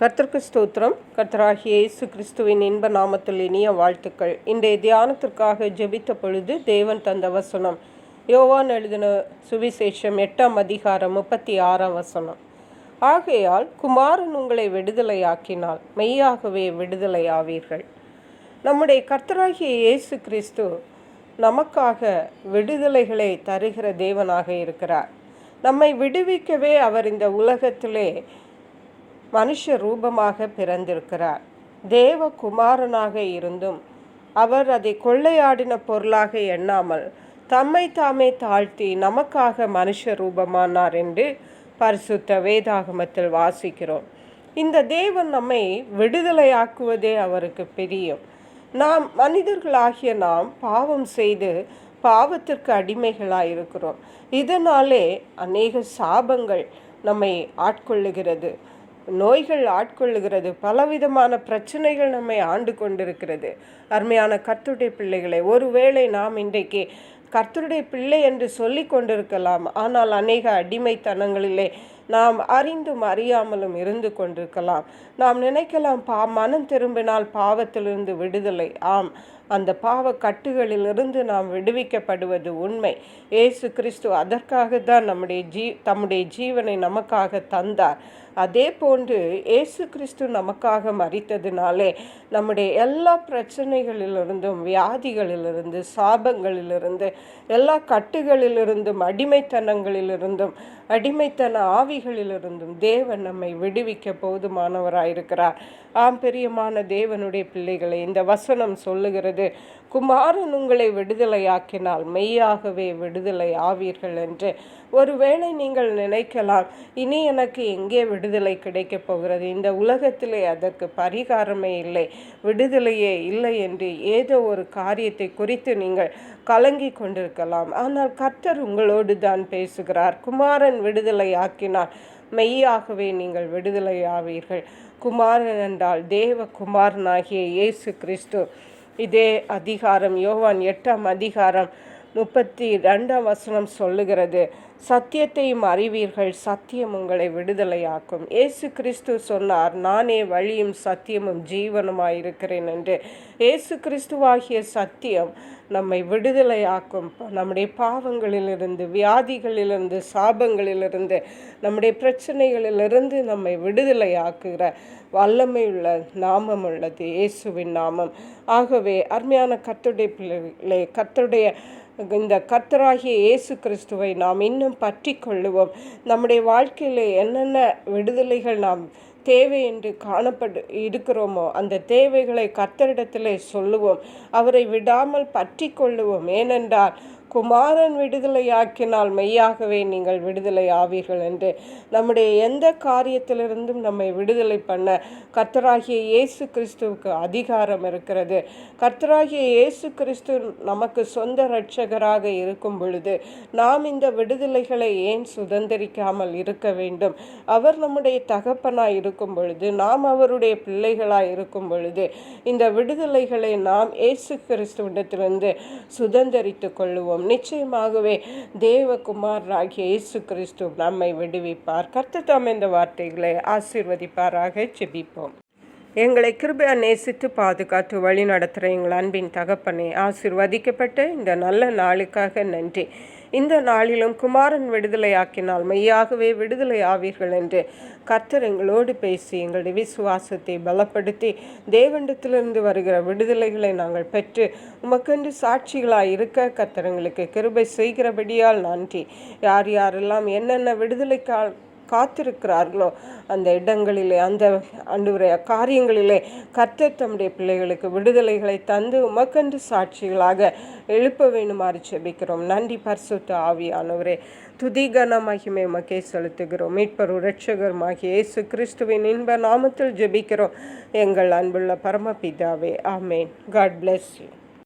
கர்த்தருக்கு ஸ்தோத்திரம். கர்த்தராகிய இயேசு கிறிஸ்துவின் இன்ப நாமத்தில் இனிய வாழ்த்துக்கள். இன்றைய தியானத்திற்காக ஜெபித்த பொழுது தேவன் தந்த வசனம். யோவான் எழுதின சுவிசேஷம் எட்டாம் அதிகாரம் முப்பத்தி ஆறாம் வசனம். ஆகையால் குமாரன் உங்களை விடுதலையாக்கினால் மெய்யாகவே விடுதலையாவீர்கள். நம்முடைய கர்த்தராகிய இயேசு கிறிஸ்து நமக்காக விடுதலைகளை தருகிற தேவனாக இருக்கிறார். நம்மை விடுவிக்கவே அவர் இந்த உலகத்திலே மனுஷ ரூபமாக பிறந்திருக்கிறார். தேவ குமாரனாக இருந்தும் அவர் அதை கொள்ளையாடின பொருளாக எண்ணாமல் தம்மை தாமே தாழ்த்தி நமக்காக மனுஷ ரூபமானார் என்று பரிசுத்த வேதாகமத்தில் வாசிக்கிறோம். இந்த தேவன் நம்மை விடுதலையாக்குவதே அவருக்கு பிரியும். நாம் மனிதர்களாகிய நாம் பாவம் செய்து பாவத்திற்கு அடிமைகளாக இருக்கிறோம் இதனாலே அநேக சாபங்கள் நம்மை ஆட்கொள்ளுகிறது. நோய்கள் ஆட்கொள்ளுகிறது. பலவிதமான பிரச்சனைகள் நம்மை ஆண்டு கொண்டிருக்கிறது. அருமையான கத்துடைய பிள்ளைகளை ஒருவேளை நாம் இன்றைக்கு கர்த்தருடைய பிள்ளை என்று சொல்லி கொண்டிருக்கலாம். ஆனால் அநேக அடிமைத்தனங்களிலே நாம் அறிந்தும் அறியாமலும் இருந்து கொண்டிருக்கலாம். நாம் நினைக்கலாம் பா மனம் திரும்பினால் பாவத்திலிருந்து விடுதலை. ஆம் அந்த பாவ கட்டுகளிலிருந்து நாம் விடுவிக்கப்படுவது உண்மை. ஏசு கிறிஸ்து அதற்காக தான் நம்முடைய ஜீ தம்முடைய ஜீவனை நமக்காக தந்தார். அதே போன்று ஏசு கிறிஸ்து நமக்காக மறித்ததினாலே நம்முடைய எல்லா பிரச்சனைகளிலிருந்தும் வியாதிகளிலிருந்து சாபங்களிலிருந்து எல்லா கட்டுகளிலிருந்தும் அடிமைத்தனங்களிலிருந்தும் அடிமைத்தன ஆவிகளிலிருந்தும் தேவன் நம்மை விடுவிக்க போதுமானவராயிருக்கிறார். ஆம் பிரியமான தேவனுடைய பிள்ளைகளை இந்த வசனம் சொல்லுகிறது குமாரன் உங்களை விடுதலையாக்கினால் மெய்யாகவே விடுதலை ஆவீர்கள் என்று. ஒருவேளை நீங்கள் நினைக்கலாம் இனி எனக்கு எங்கே விடுதலை கிடைக்கப் போகிறது? இந்த உலகத்திலே அதற்கு பரிகாரமே இல்லை விடுதலையே இல்லை என்று ஏதோ ஒரு காரியத்தை குறித்து நீங்கள் கலங்கி கொண்டிருக்கலாம். ஆனால் கர்த்தர் உங்களோடு தான் பேசுகிறார். குமாரன் விடுதலை ஆக்கினார் மெய்யாகவே நீங்கள் விடுதலை ஆவீர்கள் குமாரன் என்றால் தேவ குமாரனாகிய இயேசு கிறிஸ்து. இதே அதிகாரம் யோவான் எட்டாம் அதிகாரம் முப்பத்தி ரெண்டாம் வசனம் சொல்லுகிறது சத்தியத்தையும் அறிவீர்கள் சத்தியம் உங்களை விடுதலையாக்கும். இயேசு கிறிஸ்து சொன்னார் நானே வழியும் சத்தியமும் ஜீவனுமாயிருக்கிறேன் என்று. இயேசு கிறிஸ்துவாகிய சத்தியம் நம்மை விடுதலையாக்கும். நம்முடைய பாவங்களிலிருந்து வியாதிகளிலிருந்து சாபங்களிலிருந்து நம்முடைய பிரச்சனைகளிலிருந்து நம்மை விடுதலையாக்குகிற வல்லமையுள்ள நாமம் உள்ளது இயேசுவின் நாமம். ஆகவே அருமையான கத்துடைய பிள்ளைகளே கத்துடைய இந்த கர்த்தராகிய இயேசு கிறிஸ்துவை நாம் இன்னும் பற்றி கொள்ளுவோம் நம்முடைய வாழ்க்கையில் என்னென்ன விடுதலைகள் நாம் தேவை என்று காணப்படு இருக்கிறோமோ அந்த தேவைகளை கர்த்தரிடத்திலே சொல்லுவோம். அவரை விடாமல் பற்றி கொள்ளுவோம் ஏனென்றால் குமாரன் விடுதலையாக்கினால் மெய்யாகவே நீங்கள் விடுதலை ஆவீர்கள் என்று நம்முடைய எந்த காரியத்திலிருந்தும் நம்மை விடுதலை பண்ண கர்த்தராகிய இயேசு கிறிஸ்துவுக்கு அதிகாரம் இருக்கிறது. கர்த்தராகிய இயேசு கிறிஸ்து நமக்கு சொந்த இரட்சகராக இருக்கும் பொழுது நாம் இந்த விடுதலைகளை ஏன் சுதந்திரிக்காமல் இருக்க வேண்டும்? அவர் நம்முடைய தகப்பனாய் இருக்கும் பொழுது நாம் அவருடைய பிள்ளைகளாய் இருக்கும் பொழுது இந்த விடுதலைகளை நாம் இயேசு கிறிஸ்துவிடத்திலிருந்து சுதந்திரித்து கொள்ளுவோம். கொள்வோம் நிச்சயமாகவே தேவகுமாராகிய இயேசு கிறிஸ்து நம்மை விடுவிப்பார். கர்த்தத்தாம் இந்த வார்த்தைகளை ஆசீர்வதிப்பாராக. செபிப்போம் எங்களை கிருபையா நேசித்து பாதுகாத்து வழி நடத்துகிற எங்கள் அன்பின் தகப்பனை ஆசிர்வதிக்கப்பட்ட இந்த நல்ல நாளுக்காக நன்றி. இந்த நாளிலும் குமாரன் விடுதலையாக்கினால் மெய்யாகவே விடுதலை ஆவீர்கள் என்று கர்த்தர் எங்களோடு பேசி எங்களுடைய விசுவாசத்தை பலப்படுத்தி தேவண்டத்திலிருந்து வருகிற விடுதலைகளை நாங்கள் பெற்று உமக்கென்று சாட்சிகளாக இருக்க கர்த்தர் எங்களுக்கு கிருபை செய்கிறபடியால் நன்றி. யார் யாரெல்லாம் என்னென்ன விடுதலைக்கால் காத்திருக்கிறார்களோ அந்த இடங்களிலே அந்த அன்றுவரைய காரியங்களிலே கர்த்தர் தம்முடைய பிள்ளைகளுக்கு விடுதலைகளை தந்து உமக்கன்று சாட்சிகளாக எழுப்ப வேண்டுமாறு செபிக்கிறோம். நன்றி பரிசுத்த ஆவியானவரே. துதிகன மகிமை மக்கே செலுத்துகிறோம். மீட்பர் இரட்சகருமாகிய இயேசு கிறிஸ்துவின் இன்ப நாமத்தில் ஜெபிக்கிறோம். எங்கள் அன்புள்ள பரமபிதாவே ஆமேன். God bless you